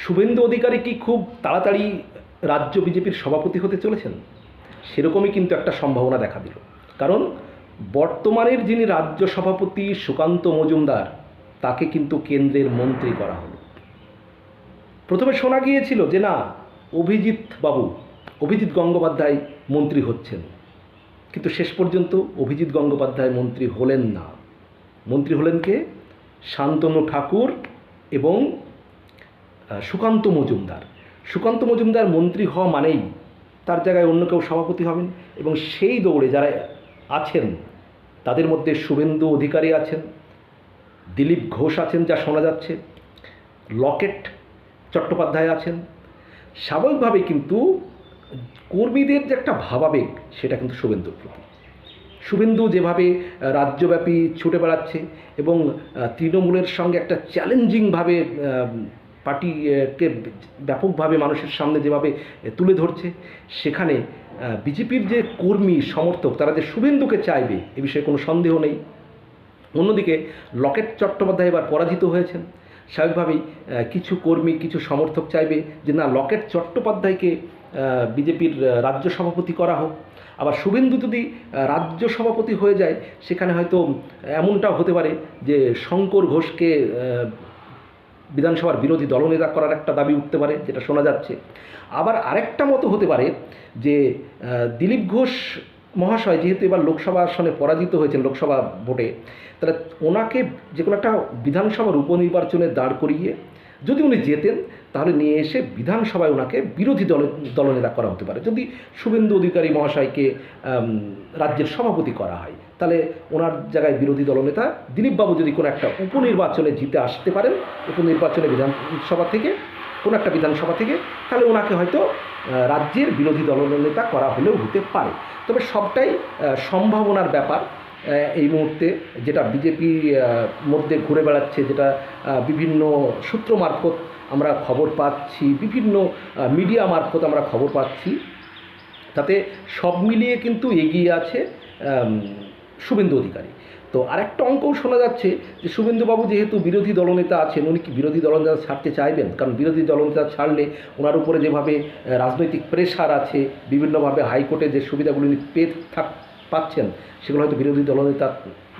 শুভেন্দু অধিকারী কি খুব তাড়াতাড়ি রাজ্য বিজেপির সভাপতি হতে চলেছেন? সেরকমই কিন্তু একটা সম্ভাবনা দেখা দিল। কারণ বর্তমানের যিনি রাজ্য সভাপতি সুকান্ত মজুমদার, তাকে কিন্তু কেন্দ্রের মন্ত্রী করা হলো। প্রথমে শোনা গিয়েছিল যে না, অভিজিৎ বাবু, অভিজিৎ গঙ্গোপাধ্যায় মন্ত্রী হচ্ছেন। কিন্তু শেষ পর্যন্ত অভিজিৎ গঙ্গোপাধ্যায় মন্ত্রী হলেন না। মন্ত্রী হলেন কে? শান্তনু ঠাকুর এবং সুকান্ত মজুমদার। সুকান্ত মজুমদার মন্ত্রী হওয়া মানেই তার জায়গায় অন্য কেউ সভাপতি হবেন এবং সেই দৌড়ে যারা আছেন, তাদের মধ্যে শুভেন্দু অধিকারী আছেন, দিলীপ ঘোষ আছেন যা শোনা যাচ্ছে, লকেট চট্টোপাধ্যায় আছেন। স্বাভাবিকভাবেই কিন্তু কর্মীদের যে একটা ভাবাবেগ, সেটা কিন্তু শুভেন্দুর প্রতি। শুভেন্দু যেভাবে রাজ্যব্যাপী ছুটে বেড়াচ্ছে এবং তৃণমূলের সঙ্গে একটা চ্যালেঞ্জিংভাবে পার্টিকে ব্যাপকভাবে মানুষের সামনে যেভাবে তুলে ধরছে, সেখানে বিজেপির যে কর্মী, সমর্থক, তারা যে শুভেন্দুকে চাইবে, এ বিষয়ে কোনো সন্দেহ নেই। অন্যদিকে, লকেট চট্টোপাধ্যায় এবার পরাজিত হয়েছেন। স্বাভাবিকভাবেই কিছু কর্মী, কিছু সমর্থক চাইবে যে না, লকেট চট্টোপাধ্যায়কে বিজেপির রাজ্য সভাপতি করা হোক। আবার শুভেন্দু যদি রাজ্য সভাপতি হয়ে যায়, সেখানে হয়তো, এমনটাও হতে পারে যে শঙ্কর ঘোষকে বিধানসভার বিরোধী দলনেতা করার একটা দাবি উঠতে পারে, যেটা শোনা যাচ্ছে। আবার আরেকটা মতো হতে পারে যে দিলীপ ঘোষ মহাশয় যেহেতু এবার লোকসভা আসনে পরাজিত হয়েছেন লোকসভা ভোটে, তাহলে ওনাকে যে কোনো একটা বিধানসভার উপনির্বাচনে দাঁড় করিয়ে যদি উনি জেতেন তাহলে নিয়ে এসে বিধানসভায় ওনাকে বিরোধী দল, দলনেতা করা হতে পারে। যদি শুভেন্দু অধিকারী মহাশয়কে রাজ্যের সভাপতি করা হয়, তাহলে ওনার জায়গায় বিরোধী দলনেতা দিলীপবাবু যদি কোনো একটা উপনির্বাচনে জিতে আসতে পারেন, উপনির্বাচনে বিধানসভা থেকে, কোনো একটা বিধানসভা থেকে, তাহলে ওনাকে হয়তো রাজ্যের বিরোধী দলনেতা করা হলেও হতে পারে। তবে সবটাই সম্ভাবনার ব্যাপার। এই মুহূর্তে যেটা বিজেপি মধ্যে ঘুরে বেড়াচ্ছে, যেটা বিভিন্ন সূত্র মারফত আমরা খবর পাচ্ছি, বিভিন্ন মিডিয়া মারফত আমরা খবর পাচ্ছি, তাতে সব মিলিয়ে কিন্তু এগিয়ে আছে শুভেন্দু অধিকারী। তো আরেকটা অঙ্কও শোনা যাচ্ছে যে শুভেন্দুবাবু যেহেতু বিরোধী দলনেতা আছেন, উনি কি বিরোধী দলনেতা ছাড়তে চাইবেন? কারণ বিরোধী দলনেতা ছাড়লে ওনার উপরে যেভাবে রাজনৈতিক প্রেশার আছে, বিভিন্নভাবে হাইকোর্টে যে সুবিধাগুলি পেয়ে থাক পাচ্ছেন, সেগুলো হয়তো বিরোধী দলনেতা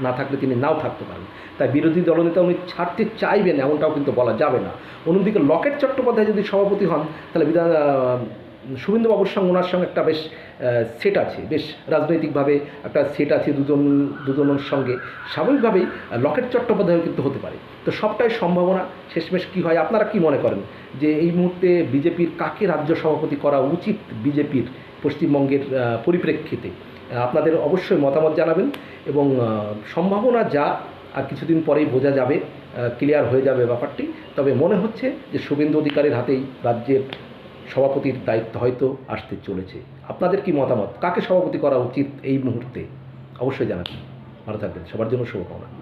না থাকলে তিনি নাও থাকতে পারেন। তাই বিরোধী দলনেতা উনি ছাড়তে চাইবেন, এমনটাও কিন্তু বলা যাবে না। অন্যদিকে লকেট চট্টোপাধ্যায় যদি সভাপতি হন, তাহলে বিধান শুভেন্দুবাবুর সঙ্গে ওনার সঙ্গে একটা বেশ সেট আছে, বেশ রাজনৈতিকভাবে একটা সেট আছে দুজন, দুজনের সঙ্গে। স্বাভাবিকভাবেই লকেট চট্টোপাধ্যায়ও কিন্তু হতে পারে। তো সবটাই সম্ভাবনা, শেষমেশ কী হয়, আপনারা কি মনে করেন? যে এই মুহূর্তে বিজেপির কাকে রাজ্য সভাপতি করা উচিত বিজেপির পশ্চিমবঙ্গের পরিপ্রেক্ষিতে? আপনাদের অবশ্যই মতামত জানাবেন এবং সম্ভাবনা যা, আর কিছুদিন পরেই বোঝা যাবে ক্লিয়ার হয়ে যাবে ব্যাপারটি। তবে মনে হচ্ছে যে শুভেন্দু অধিকারের হাতেই রাজ্যের সভাপতির দায়িত্ব হয়তো আসতে চলেছে। আপনাদের কি মতামত? কাকে সভাপতি করা উচিত এই মুহূর্তে? অবশ্যই জানাবেন। ভালো থাকবেন। সবার জন্য শুভকামনা।